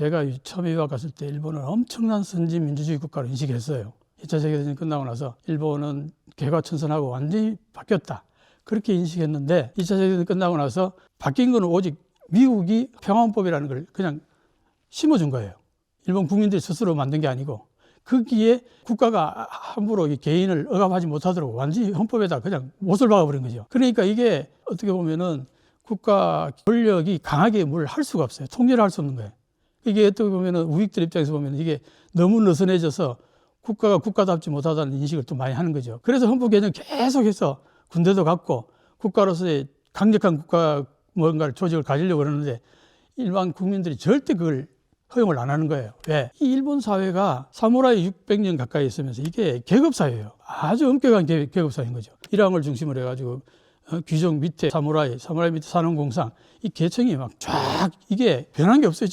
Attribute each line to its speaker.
Speaker 1: 제가 처음에 유학 갔을 때 일본은 엄청난 선진 민주주의 국가로 인식했어요. 2차 세계대전 끝나고 나서 일본은 개과천선하고 완전히 바뀌었다. 그렇게 인식했는데 2차 세계대전 끝나고 나서 바뀐 거는 오직 미국이 평화헌법이라는 걸 그냥 심어준 거예요. 일본 국민들이 스스로 만든 게 아니고 거기에 국가가 함부로 이 개인을 억압하지 못하도록 완전히 헌법에다 그냥 못을 박아버린 거죠. 그러니까 이게 어떻게 보면은 국가 권력이 강하게 뭘 할 수가 없어요. 통제를 할 수 없는 거예요. 이게 어떻게 보면은 우익들 입장에서 보면 이게 너무 느슨해져서 국가가 국가답지 못하다는 인식을 또 많이 하는 거죠. 그래서 헌법 개정 계속해서 군대도 갖고 국가로서의 강력한 국가 뭔가를 조직을 가지려고 그러는데 일반 국민들이 절대 그걸 허용을 안 하는 거예요. 왜? 이 일본 사회가 사무라이 600년 가까이 있으면서 이게 계급 사회예요. 아주 엄격한 계- 계급 사회인 거죠. 일왕을 중심으로 해가지고 어, 귀족 밑에 사무라이, 사무라이 밑에 산업공상 이 계층이 막 쫙 이게 변한 게 없어요.